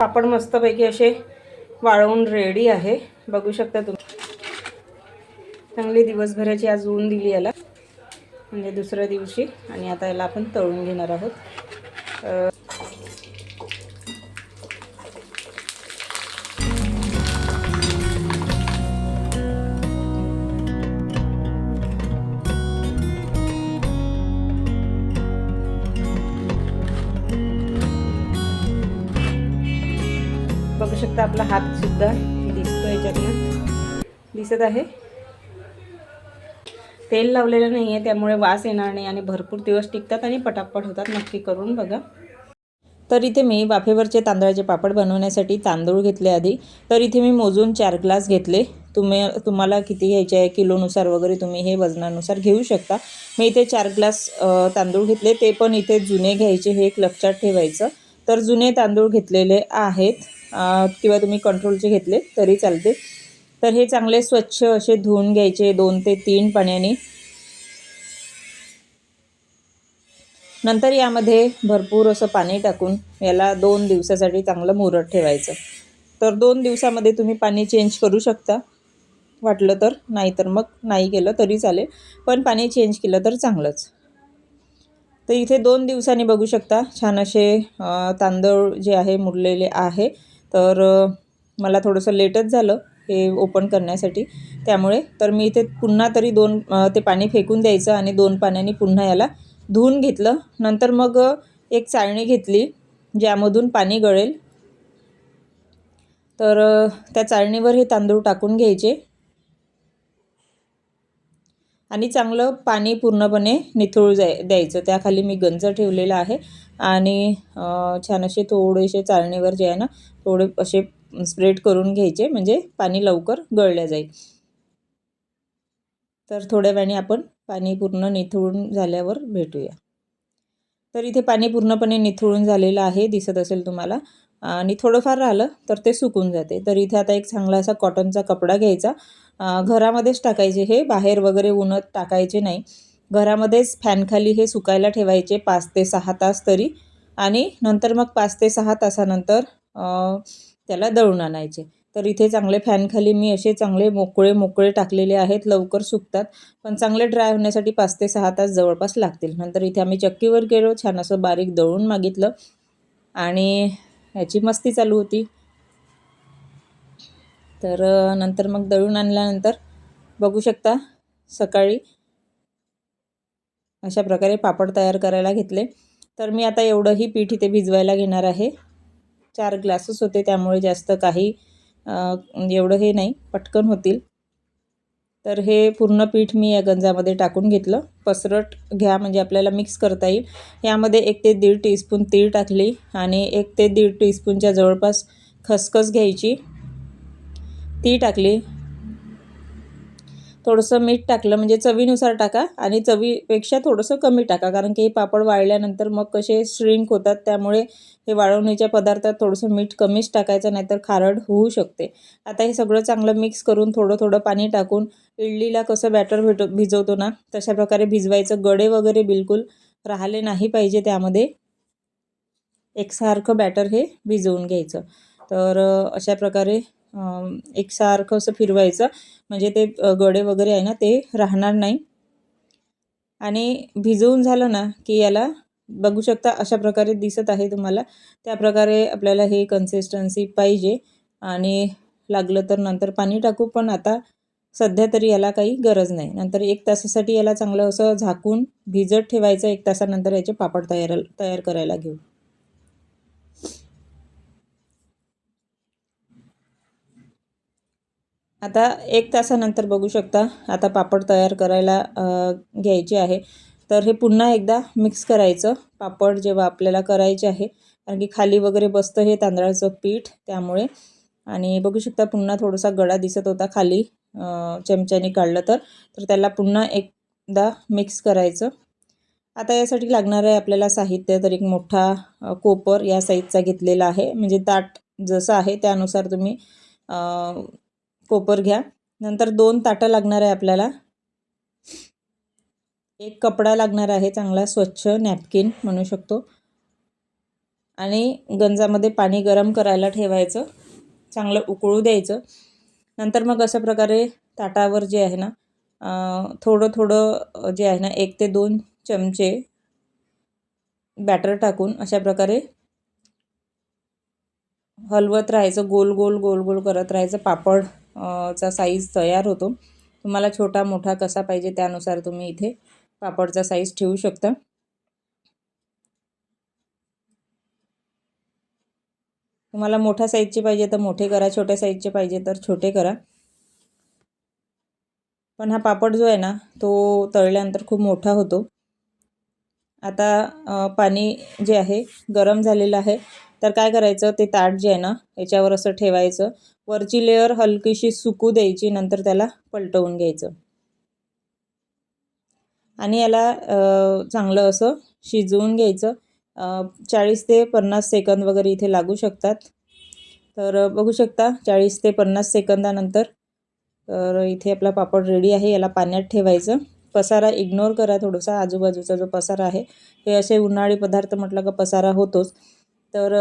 पापड मस्तपैकी असे वाळवून रेडी आहे. बघू शकता तुम्ही. चांगली दिवसभराची आज ऊन दिली याला. म्हणजे दुसऱ्या दिवशी. आणि आता याला आपण तळून घेणार आहोत. शकता आपला हात सुद्धा दिसतो याच्यातनं दिसत आहे. तेल लावलेलं नाही आहे त्यामुळे वास येणार नाही आणि भरपूर दिवस टिकतात आणि पटापट होतात. नक्की करून बघा. तर इथे मी वाफेवरचे तांदळाचे पापड बनवण्यासाठी तांदूळ घेतले आधी. तर इथे मी मोजून चार ग्लास घेतले. तुम्ही तुम्हाला किती घ्यायचे आहे किलोनुसार वगैरे तुम्ही हे वजनानुसार घेऊ शकता. मी इथे चार ग्लास तांदूळ घेतले. ते पण इथे जुने घ्यायचे हे एक लक्षात ठेवायचं. तर जुने तांदूळ घेतलेले आहेत. किंवा तुम्ही कंट्रोलचे घेतले तरी चालते. तर हे चांगले स्वच्छ असे धुवून घ्यायचे दोन ते तीन पाण्याने. नंतर यामध्ये भरपूर असं पाणी टाकून याला दोन दिवसासाठी चांगलं मुरत ठेवायचं. तर दोन दिवसामध्ये तुम्ही पाणी चेंज करू शकता. वाटलं तर नाहीतर मग नाही केलं तरी चालेल. पण पाणी चेंज केलं तर चांगलंच. तर इथे दोन दिवसांनी बघू शकता छान असे तांदूळ जे आहे मुरलेले आहे. तर मला थोडंसं लेटच झालं हे ओपन करण्यासाठी. त्यामुळे तर मी इथे पुन्हा तरी दोन ते पाणी फेकून द्यायचं आणि दोन पाण्याने पुन्हा याला धुवून घेतलं. नंतर मग एक चाळणी घेतली ज्यामधून पाणी गळेल. तर त्या चाळणीवर हे तांदूळ टाकून घ्यायचे. आणि चांगलं पाणी पूर्णपणे निथळू जाय द्यायचं. त्याखाली मी गंज ठेवलेला आहे आणि छान असे थोडेसे चाळणीवर जे आहे ना थोडे असे स्प्रेड करून घ्यायचे म्हणजे पाणी लवकर गळल्या जाईल. तर थोड्या वेळाने आपण पाणी पूर्ण निथळून झाल्यावर भेटूया. तर इथे पाणी पूर्णपणे निथळून झालेलं आहे दिसत असेल तुम्हाला. आणि थोडंफार राहिलं तर ते सुकून जाते. तर इथे आता एक चांगला असा कॉटनचा कपडा घ्यायचा. घरामध्येच टाकायचे. हे बाहेर वगैरे उन्हात टाकायचे नाही. घरामध्येच फॅनखाली हे सुकायला ठेवायचे पाच ते सहा तास तरी. आणि नंतर मग पाच ते सहा तासानंतर त्याला दळून आणायचे. तर इथे चांगले फॅनखाली मी असे चांगले मोकळे मोकळे टाकलेले आहेत. लवकर सुकतात. पण चांगले ड्राय होण्यासाठी पाच ते सहा तास जवळपास लागतील. नंतर इथे आम्ही चक्कीवर गेलो. छान असं बारीक दळून मागितलं. आणि ह्याची मस्ती चालू होती. तर नंतर मग दळून आणल्यानंतर बघू शकता सकाळी अशा प्रकारे पापड तयार करायला घेतले. तर मी आता एवढंही पीठ इथे भिजवायला घेणार आहे. चार ग्लासेस होते त्यामुळे जास्त काही एवढं हे नाही पटकन होतील. तर हे पूर्ण पीठ मी या गंजामध्ये टाकून घेतलं. पसरट घ्या म्हणजे आपल्याला मिक्स करता येईल. यामध्ये एक ते दीड टीस्पून तीळ टाकली आणि एक ते दीड टीस्पूनच्या जवळपास खसखस घ्यायची. ती टाकली. थोडंसं मीठ टाकलं म्हणजे चवीनुसार टाका आणि चवीपेक्षा थोडंसं कमी टाका कारण की हे पापड वाळल्यानंतर मग कसे श्रिंक होतात त्यामुळे हे वाळवणीच्या पदार्थात थोडंसं मीठ कमीच टाकायचं नाहीतर खारड होऊ शकते. आता हे सगळं चांगलं मिक्स करून थोडं थोडं पाणी टाकून इडलीला कसं बॅटर भेट भिजवतो ना तशा प्रकारे भिजवायचं. गडे वगैरे बिलकुल राहिले नाही पाहिजे त्यामध्ये. एकसारखं बॅटर हे भिजवून घ्यायचं. तर अशा प्रकारे एकसारखं असं फिरवायचं. म्हणजे ते गडे वगैरे आहे ना ते राहणार नाही. आणि भिजवून झालं ना की याला बघू शकता अशा प्रकारे दिसत आहे तुम्हाला. त्या प्रकारे आपल्याला हे कन्सिस्टन्सी पाहिजे. आणि लागलं तर नंतर पाणी टाकू पण आता सध्या तरी याला काही गरज नाही. नंतर एक तासासाठी याला चांगलं असं झाकून भिजत ठेवायचं एक तासानंतर याचे पापड तयार तयार करायला घेऊ. आता एक तासानंतर बघू शकता आता पापड तयार करायला घ्यायचे आहे. तर हे पुन्हा एकदा मिक्स करायचं पापड जेव्हा आपल्याला करायचे आहे. कारण की खाली वगैरे बसतं हे तांदळाचं पीठ त्यामुळे. आणि बघू शकता पुन्हा थोडासा गळा दिसत होता खाली चमच्याने काढलं तर. तर त्याला पुन्हा एकदा मिक्स करायचं. आता यासाठी लागणार आहे आपल्याला साहित्य तर एक मोठा कोपर या साईजचा घेतलेला आहे. म्हणजे ताट जसं आहे त्यानुसार तुम्ही कोपर घ्या. नंतर दोन ताटं लागणार आहे आपल्याला. एक कपडा लागणार आहे चांगला स्वच्छ नॅपकिन म्हणू शकतो. आणि गंजामध्ये पाणी गरम करायला ठेवायचं. चांगलं उकळू द्यायचं. नंतर मग अशा प्रकारे ताटावर जे आहे ना थोडं थोडं जे आहे ना एक ते दोन चमचे बॅटर टाकून अशा प्रकारे हलवत राहायचं. गोल गोल गोल गोल करत राहायचं. पापड चा साईज तयार होतो. तुम्हाला छोटा मोठा कसा पाहिजे त्यानुसार तुम्ही इथे पापडचा साईज ठेवू शकता. तुम्हाला मोठ्या साईजचे पाहिजे तर मोठे करा छोट्या साईजचे पाहिजे तर छोटे करा. पण हा पापड जो आहे ना तो तळल्यानंतर खूप मोठा होतो. आता पाणी जे आहे गरम झालेलं आहे. तर काय करायचं? ते ताट जे आहे ना याच्यावर असं ठेवायचं. वरची लेअर हलकीशी सुकू द्यायची नंतर त्याला पलटवून घ्यायचं. आणि याला चांगलं असं शिजवून घ्यायचं. चाळीस ते पन्नास सेकंद वगैरे इथे लागू शकतात. तर बघू शकता चाळीस ते पन्नास सेकंदानंतर तर इथे आपला पापड रेडी आहे याला पाण्यात ठेवायचं. पसारा इग्नोर करा थोडासा आजूबाजूचा जो पसारा आहे हे असे उन्हाळी पदार्थ म्हटलं का पसारा होतोच. तर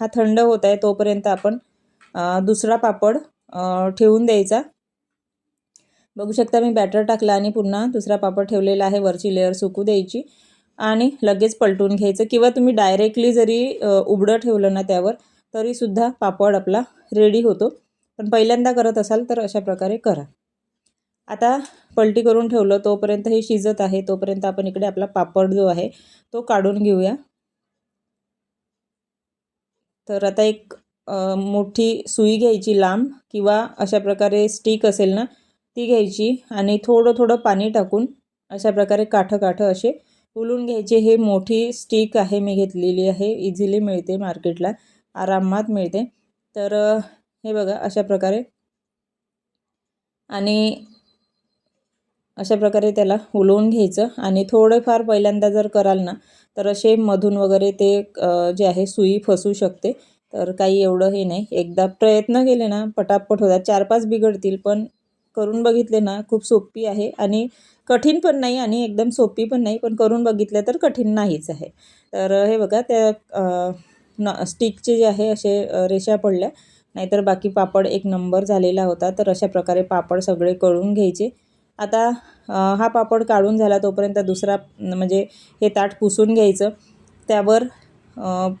हा थंड होत आहे तोपर्यंत आपण दुसरा पापड ठेवून द्यायचा. बघू शकता मी बॅटर टाकला आणि पुन्हा दुसरा पापड ठेवलेला आहे वरची लेअर सुकू द्यायची. आणि लगेच पलटून घ्यायचं किंवा तुम्ही डायरेक्टली जरी उबडं ठेवलं ना त्यावर तरीसुद्धा पापड आपला रेडी होतो. पण पहिल्यांदा करत असाल तर अशा प्रकारे करा. आता पलटी करून ठेवलं तोपर्यंत हे शिजत आहे तोपर्यंत आपण इकडे आपला पापड जो आहे तो काढून घेऊया. तर आता एक मोठी सुई घ्यायची लांब किंवा अशा प्रकारे स्टिक असेल ना ती घ्यायची आणि थोडं थोडं पाणी टाकून अशा प्रकारे काठं काठं असे उलून घ्यायचे. हे मोठी स्टिक आहे मी घेतलेली आहे. इझिली मिळते मार्केटला आरामात मिळते. तर हे बघा अशा प्रकारे आणि अशा प्रकारे त्याला उलवून घ्यायचं. आणि थोडेफार पहिल्यांदा जर कराल ना तर असे मधून वगैरे ते जे आहे सुई फसू शकते. तर काही एवढं हे नाही. एकदा प्रयत्न केले ना पटापट होतात. चार पाच बिघडतील पण करून बघितले ना खूप सोपी आहे. आणि कठीण पण नाही आणि एकदम सोपी पण नाही पण करून बघितलं तर कठीण नाहीच आहे. तर हे बघा त्या न स्टिकचे जे आहे असे रेषा पडल्या. नाहीतर बाकी पापड एक नंबर झालेला होता तर अशा प्रकारे पापड सगळे कळून घ्यायचे. आता हा पापड काढून झाला तोपर्यंत दुसरा म्हणजे हे ताट पुसून घ्यायचं. त्यावर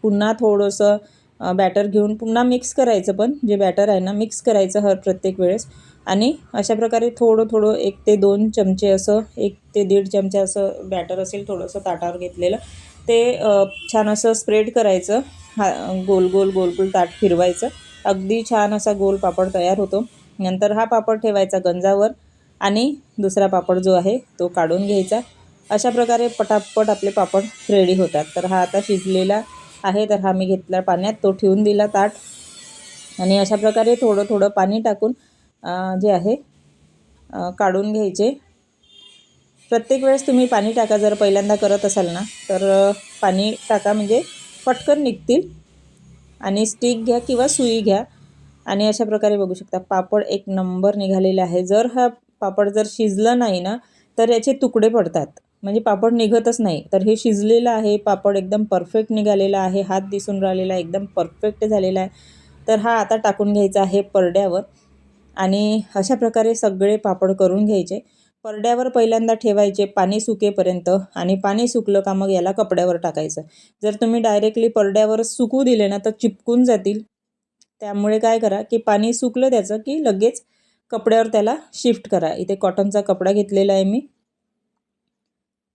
पुन्हा थोडंसं बॅटर घेऊन पुन्हा मिक्स करायचं पण जे बॅटर आहे ना मिक्स करायचं हर प्रत्येक वेळेस. आणि अशा प्रकारे थोडं थोडं एक ते दोन चमचे असं एक ते दीड चमचे असं बॅटर असेल थोडंसं ताटावर घेतलेलं ते छान असं स्प्रेड करायचं. हा गोल गोल गोल गोल ताट फिरवायचं. अगदी छान असा गोल पापड तयार होतो. नंतर हा पापड ठेवायचा गंजावर आणि दुसरा पापड जो आहे तो काढून घ्यायचा. अशा प्रकारे पटापट आपले पापड रेडी होतात. तर हा आता शिजलेला आहे तर हा मी घेतला पाण्यात. तो ठेवून दिला ताट. आणि अशा प्रकारे थोडं थोडं पाणी टाकून जे आहे काढून घ्यायचे. प्रत्येक वेळेस तुम्ही पाणी टाका जर पहिल्यांदा करत असाल ना तर पाणी टाका म्हणजे पटकन निघतील. आणि स्टिक घ्या किंवा सुई घ्या. आणि अशा प्रकारे बघू शकता पापड एक नंबर निघालेला आहे. जर हा पापड जर शिजलं नाही ना तर याचे तुकडे पडतात. म्हणजे पापड निघतच नाही. तर हे शिजलेलं आहे पापड एकदम परफेक्ट निघालेला आहे हात दिसून राहिलेला एकदम परफेक्ट झालेला आहे. तर हा आता टाकून घ्यायचा आहे परड्यावर आणि अशा प्रकारे सगळे पापड करून घ्यायचे. परड्यावर पहिल्यांदा ठेवायचे पाणी सुकेपर्यंत आणि पाणी सुकलं का मग याला कपड्यावर टाकायचं. जर तुम्ही डायरेक्टली परड्यावर सुकू दिले ना तर चिपकून जातील. त्यामुळे काय करा की पाणी सुकलं त्याचं की लगेच कपड्यावर त्याला शिफ्ट करा. इथे कॉटनचा कपडा घेतलेला आहे मी.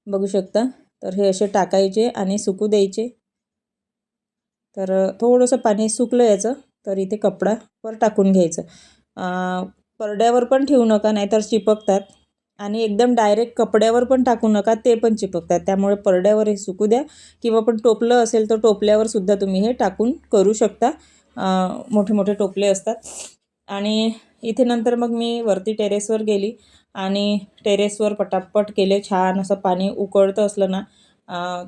बघू शकता. तर हे असे टाकायचे आणि सुकू द्यायचे. तर थोडंसं पाणी सुकलं याचं तर इथे कपडावर टाकून घ्यायचं. परड्यावर पण ठेवू नका नाहीतर चिपकतात. आणि एकदम डायरेक्ट कपड्यावर पण टाकू नका ते पण चिपकतात. त्यामुळे परड्यावर हे सुकू द्या. किंवा पण टोपलं असेल तर टोपल्यावर सुद्धा तुम्ही हे टाकून करू शकता. मोठे मोठे टोपले असतात. आणि इथे नंतर मग मी वरती टेरेसवर गेली. आणि टेरेसवर पटापट केले. छान असं पाणी उकळतं असलं ना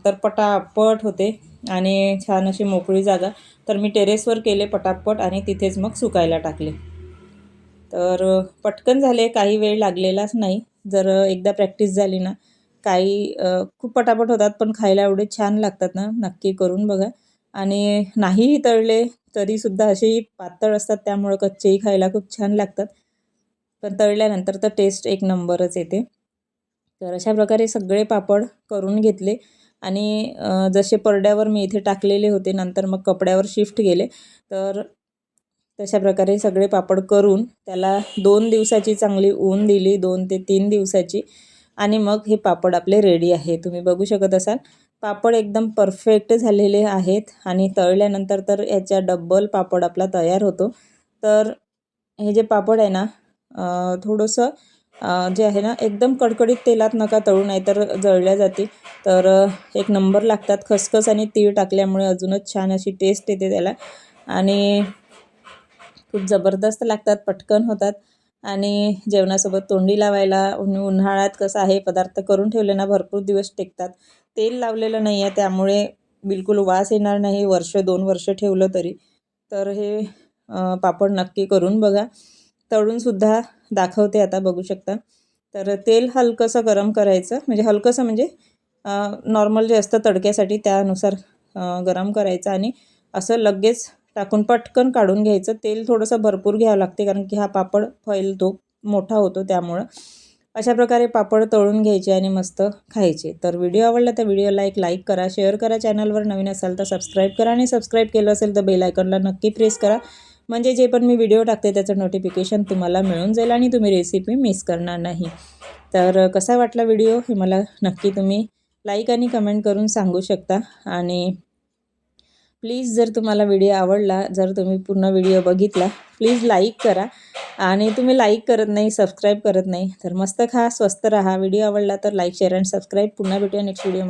तर पटापट होते आणि छान अशी मोकळी जागा. तर मी टेरेसवर केले पटापट आणि तिथेच मग सुकायला टाकले. तर पटकन झाले काही वेळ लागलेलाच नाही. जर एकदा प्रॅक्टिस झाली ना काही खूप पटापट होतात पण खायला एवढे छान लागतात ना नक्की करून बघा. आणि नाहीही तळले तरीसुद्धा असेही पातळ असतात त्यामुळं कच्चेही खायला खूप छान लागतात. पण तळल्यानंतर तर टेस्ट एक नंबरच येते. तर अशा प्रकारे सगळे पापड करून घेतले आणि जसे परड्यावर मी इथे टाकलेले होते नंतर मग कपड्यावर शिफ्ट गेले तर तशा प्रकारे सगळे पापड करून त्याला दोन दिवसाची चांगली ऊन दिली दोन ते तीन दिवसाची आणि मग हे पापड आपले रेडी आहे तुम्ही बघू शकत असाल पापड एकदम परफेक्ट झालेले आहेत आणि तळल्यानंतर तर याच्या डब्बल पापड आपला तयार होतो. तर हे जे पापड आहे ना थोडंसं जे आहे ना एकदम कडकडीत तेलात नका तळू नाही तर जळल्या जाते तर एक नंबर लागतात खसखस आणि तीळ टाकल्यामुळे अजूनच छान अशी टेस्ट येते त्याला. आणि खूप जबरदस्त लागतात पटकन होतात. आणि जेवणासोबत तोंडी लावायला उन्हाळ्यात कसं आहे पदार्थ करून ठेवले ना भरपूर दिवस टेकतात. तेल लावलेलं नाही आहे त्यामुळे बिलकुल वास येणार नाही वर्ष दोन वर्ष ठेवलं तरी. तर हे पापड नक्की करून बघा. तळूनसुद्धा दाखवते आता बघू शकता. तर तेल हलकंसं गरम करायचं म्हणजे हलकंसं म्हणजे नॉर्मल जे असतं तडक्यासाठी त्यानुसार गरम करायचं आणि असं लगेच टाकून पटकन काढून घ्यायचं. तेल थोडंसं भरपूर घ्यावं लागते कारण की हा पापड फैलतो मोठा होतो त्यामुळं. अशा प्रकारे पापड तळून घ्यायचे आणि मस्त खायचे. तर व्हिडिओ आवडला तर व्हिडिओला एक लाईक करा शेअर करा चॅनलवर. नवीन असाल तर सबस्क्राईब करा आणि सबस्क्राईब केलं असेल तर बेल आयकॉनला नक्की प्रेस करा. म्हणजे जे पण मी व्हिडिओ टाकते त्याचं नोटिफिकेशन तुम्हाला मिळून जाईल आणि तुम्ही रेसिपी मिस करणार नाही. तर कसा वाटला व्हिडिओ हे मला नक्की तुम्ही लाईक आणि कमेंट करून सांगू शकता. आणि प्लीज जर तुम्हाला व्हिडिओ आवडला जर तुम्ही पूर्ण व्हिडिओ बघितला प्लीज लाईक करा. आणि तुम्ही लाईक करत नाही सबस्क्राईब करत नाही तर मस्त खा स्वस्त राहा. व्हिडिओ आवडला तर लाईक शेअर अँड सबस्क्राईब पुन्हा भेटूया नेक्स्ट व्हिडिओ